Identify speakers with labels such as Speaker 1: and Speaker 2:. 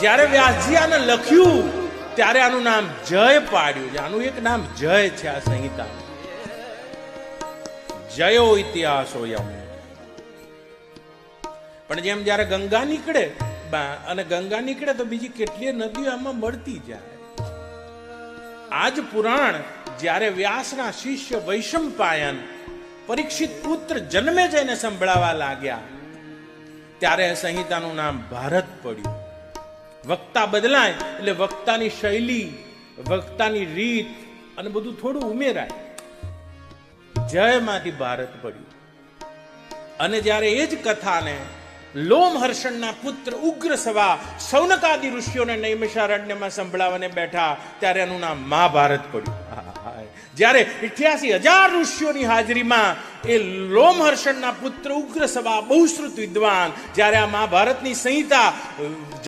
Speaker 1: જ્યારે વ્યાસજી આને લખ્યું, ત્યારે આનું નામ જય પાડ્યું. આનું એક નામ જય છે આ સંહિતા. જયો ઇતિહાસો યમ પણ જેમ જ્યારે ગંગા નીકળે અને ગંગા નીકળે તો બીજી કેટલીય નદીઓ આમાં મળતી જાય. આજ પુરાણ જ્યારે વ્યાસના શિષ્ય વૈશંપાયન પરીક્ષિત પુત્ર જન્મે જઈને સંભળાવા લાગ્યા, ત્યારે સંહિતાનું નામ ભારત પડ્યું. વક્તા બદલાય એટલે વક્તાની શૈલી, વક્તાની રીત અને બધું થોડું ઉમેરાય. જયમાંથી ભારત પડ્યું. અને જ્યારે એ જ કથાને લોમહર્ષણના પુત્ર ઉગ્ર સવા સૌનકાદિ ઋષિઓને નૈમિષારણ્યમાં સંભળાવાને બેઠા, ત્યારે એનું નામ મહાભારત પડ્યું. જ્યારે ઇઠ્યાસી હજાર ઋષિઓની હાજરીમાં એ લોમહર્ષણના પુત્ર ઉગ્ર સભા બહુશ્રુત વિદ્વાન, જ્યારે આ મહાભારતની સંહિતા